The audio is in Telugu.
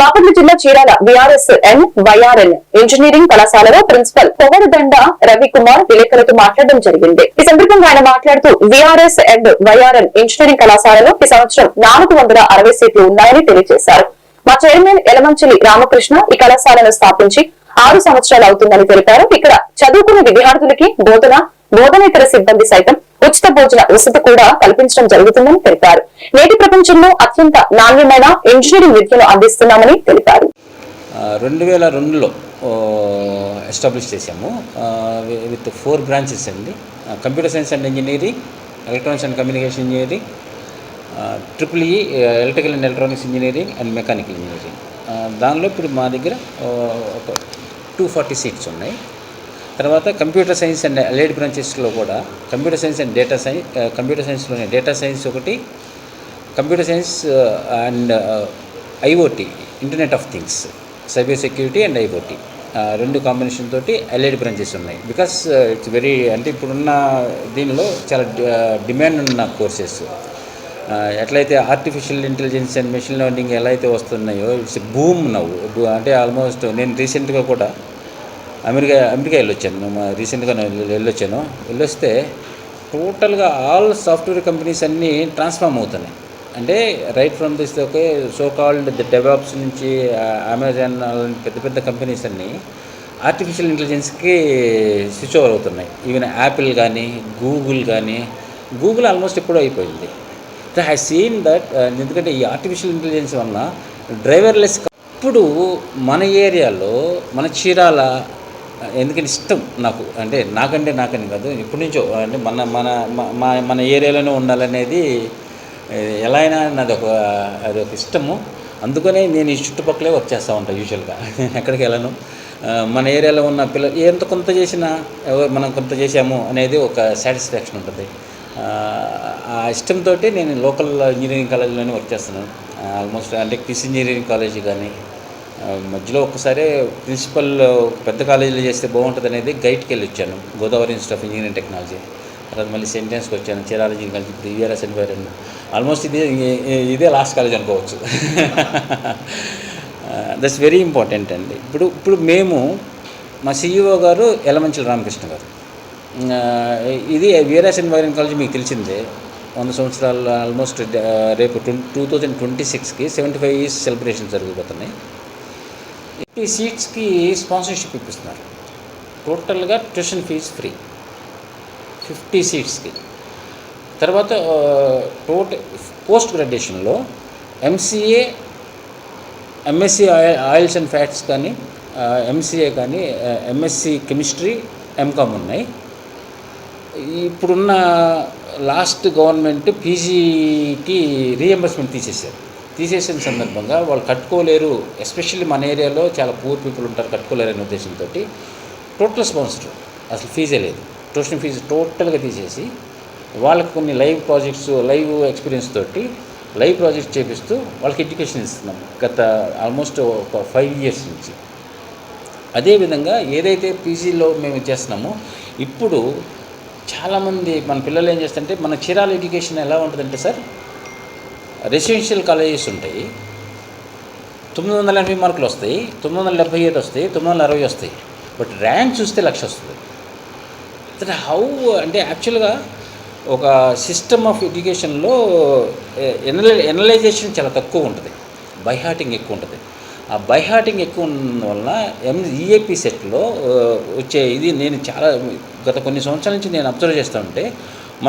బాపట్ల జిల్లా Chirala VRS and YRN engineering కళాశాలలో ప్రిన్సిపల్ పొగరదండ రవికుమార్ విలేకరులతో మాట్లాడడం జరిగింది. ఈ సందర్భంగా ఆయన మాట్లాడుతూ విఆర్ఎస్ అండ్ వైఆర్ఎన్ ఇంజనీరింగ్ కళాశాలలో ఈ సంవత్సరం నాలుగు వందల అరవై సీట్లు ఉన్నాయని తెలియజేశారు. మా చైర్మన్ ఎలమంచిలి రామకృష్ణ ఈ కళాశాలను స్థాపించి ఆరు సంవత్సరాలు అవుతుందని తెలిపారు. ఇక్కడ చదువుకున్న విద్యార్థులకి బోధన బోధనేతర సిబ్బంది సైతం ఉచిత భోజన వసతి కూడా కల్పించడం జరుగుతుందని తెలిపారు. నేటి ప్రపంచంలో అత్యంత నాణ్యమైన ఇంజనీరింగ్ విద్యను అందిస్తున్నామని తెలిపారు. రెండు వేల రెండులో ఎస్టాబ్లిష్ చేశాము. విత్ ఫోర్ బ్రాంచెస్ అండి. Computer science and engineering electronics and communication engineering triple E electrical and electronics engineering and mechanical engineering. దానిలో ఇప్పుడు మా దగ్గర ఒక టూ ఫార్టీ సీట్స్ ఉన్నాయి. తర్వాత కంప్యూటర్ సైన్స్ అండ్ అలైడ్ బ్రాంచెస్లో కూడా computer science and data science computer సైన్స్లోనే data science ఒకటి computer science and IOT internet of things cyber security and IOT రెండు కాంబినేషన్ తోటి ఎల్ఐడి బ్రాంచెస్ ఉన్నాయి. బికాస్ ఇట్స్ వెరీ అంటే ఇప్పుడున్న దీనిలో చాలా డిమాండ్ ఉన్న కోర్సెస్. ఎట్లయితే artificial intelligence and machine learning ఎలా అయితే వస్తున్నాయో ఇట్స్ బూమ్ నవ్వు. అంటే ఆల్మోస్ట్ నేను రీసెంట్గా కూడా అమెరికా అమెరికా వెళ్ళొచ్చాను. మేము రీసెంట్గా నేను వెళ్ళొచ్చాను. వెళ్ళొస్తే టోటల్గా ఆల్ సాఫ్ట్వేర్ కంపెనీస్ అన్నీ ట్రాన్స్ఫార్మ్ అవుతున్నాయి. అంటే right from this okay so called the develops నుంచి అమెజాన్ పెద్ద పెద్ద కంపెనీస్ అన్నీ ఆర్టిఫిషియల్ ఇంటెలిజెన్స్కి స్విచ్ ఓవర్ అవుతున్నాయి. ఈవెన్ యాపిల్ కానీ గూగుల్ కానీ గూగుల్ ఆల్మోస్ట్ ఎప్పుడో అయిపోయింది. ద ఐ సీన్ దట్ ఎందుకంటే ఈ ఆర్టిఫిషియల్ ఇంటెలిజెన్స్ వలన డ్రైవర్లెస్ ఇప్పుడు మన ఏరియాలో మన చీరాల ఎందుకంటే ఇష్టం నాకు. అంటే నాకంటే నాకని కాదు ఇప్పటి నుంచో అంటే మన మన మా మన ఏరియాలోనే ఉండాలనేది ఎలా అయినా నాది ఒక అది ఒక ఇష్టము. అందుకనే నేను ఈ చుట్టుపక్కలే వర్క్ చేస్తూ ఉంటాను యూజువల్గా ఎక్కడికి వెళ్ళను. మన ఏరియాలో ఉన్న పిల్లలు ఎంత కొంత చేసినా ఎవరు మనం కొంత చేసాము అనేది ఒక సాటిస్ఫాక్షన్ ఉంటుంది. ఆ, ఇష్టంతో నేను లోకల్ ఇంజనీరింగ్ కాలేజీలోనే వర్క్ చేస్తున్నాను. ఆల్మోస్ట్ అంటే కిస్ ఇంజనీరింగ్ కాలేజీ కానీ మధ్యలో ఒకసారి ప్రిన్సిపల్ పెద్ద కాలేజీలో చేస్తే బాగుంటుంది అనేది గైడ్కి వెళ్ళి వచ్చాను Godavari institute of engineering technology. తర్వాత మళ్ళీ సెంటెన్స్కి వచ్చాను చీరాల ఇంజనీరింగ్ ఇప్పుడు ఈఆర్ఎస్ ఎన్వైరన్ ఆల్మోస్ట్ ఇది ఇదే లాస్ట్ కాలేజ్ అనుకోవచ్చు. దట్స్ వెరీ ఇంపార్టెంట్ అండి. ఇప్పుడు ఇప్పుడు మేము మా సీఈఓ గారు ఎలమంచిల రామకృష్ణ గారు. ఇది వీరాస్ ఎన్వైరన్ కాలేజ్ మీకు తెలిసిందే. వంద సంవత్సరాలు ఆల్మోస్ట్ రేపు టూ టూ థౌజండ్ ట్వంటీ సిక్స్కి సెవెంటీ ఫైవ్ ఇయర్స్ సెలబ్రేషన్ జరగబోతున్నాయి ఈ సీట్స్కి స్పాన్సర్షిప్ ఇప్పిస్తున్నారు. టోటల్గా ట్యూషన్ ఫీజు ఫ్రీ. ఫిఫ్టీ సీట్స్కి. తర్వాత total post గ్రాడ్యుయేషన్లో MCA MSc oils and fats కానీ ఎంసీఏ కానీ ఎంఎస్సి కెమిస్ట్రీ ఎంకామ్ ఉన్నాయి. ఇప్పుడున్న లాస్ట్ గవర్నమెంట్ పీజీకి రీఎంబర్స్మెంట్ తీసేశారు. తీసేసిన సందర్భంగా వాళ్ళు కట్టుకోలేరు ఎస్పెషల్లీ మన ఏరియాలో చాలా పూర్ పీపుల్ ఉంటారు కట్టుకోలేరు అనే ఉద్దేశంతో టోటల్ స్పాన్సర్ అసలు ఫీజే లేదు. ట్యూషన్ ఫీజు టోటల్గా తీసేసి వాళ్ళకి కొన్ని లైవ్ ప్రాజెక్ట్స్ లైవ్ ఎక్స్పీరియన్స్ తోటి లైవ్ ప్రాజెక్ట్స్ చేపిస్తూ వాళ్ళకి ఎడ్యుకేషన్ ఇస్తున్నాం. గత ఆల్మోస్ట్ ఒక ఫైవ్ ఇయర్స్ నుంచి. అదేవిధంగా ఏదైతే పీజీలో మేము చేస్తున్నామో ఇప్పుడు చాలామంది మన పిల్లలు ఏం చేస్తుంటే మన చీరాల ఎడ్యుకేషన్ ఎలా ఉంటుందంటే సార్ రెసిడెన్షియల్ కాలేజెస్ ఉంటాయి. తొమ్మిది వందల ఎనభై మార్కులు వస్తాయి. తొమ్మిది వందల డెబ్బై ఐదు వస్తాయి. తొమ్మిది వందల అరవై వస్తాయి. బట్ ర్యాంక్ చూస్తే లక్ష వస్తుంది. దట్ హౌ అంటే యాక్చువల్గా ఒక సిస్టమ్ ఆఫ్ ఎడ్యుకేషన్లో ఎనలై ఎనలైజేషన్ చాలా తక్కువ ఉంటుంది. బైహార్టింగ్ ఎక్కువ ఉంటుంది. ఆ బైహార్టింగ్ ఎక్కువ ఉన్న వలన ఎం ఈఏపీ సెట్లో వచ్చే ఇది నేను చాలా గత కొన్ని సంవత్సరాల నుంచి నేను అబ్జర్వ్ చేస్తూ ఉంటే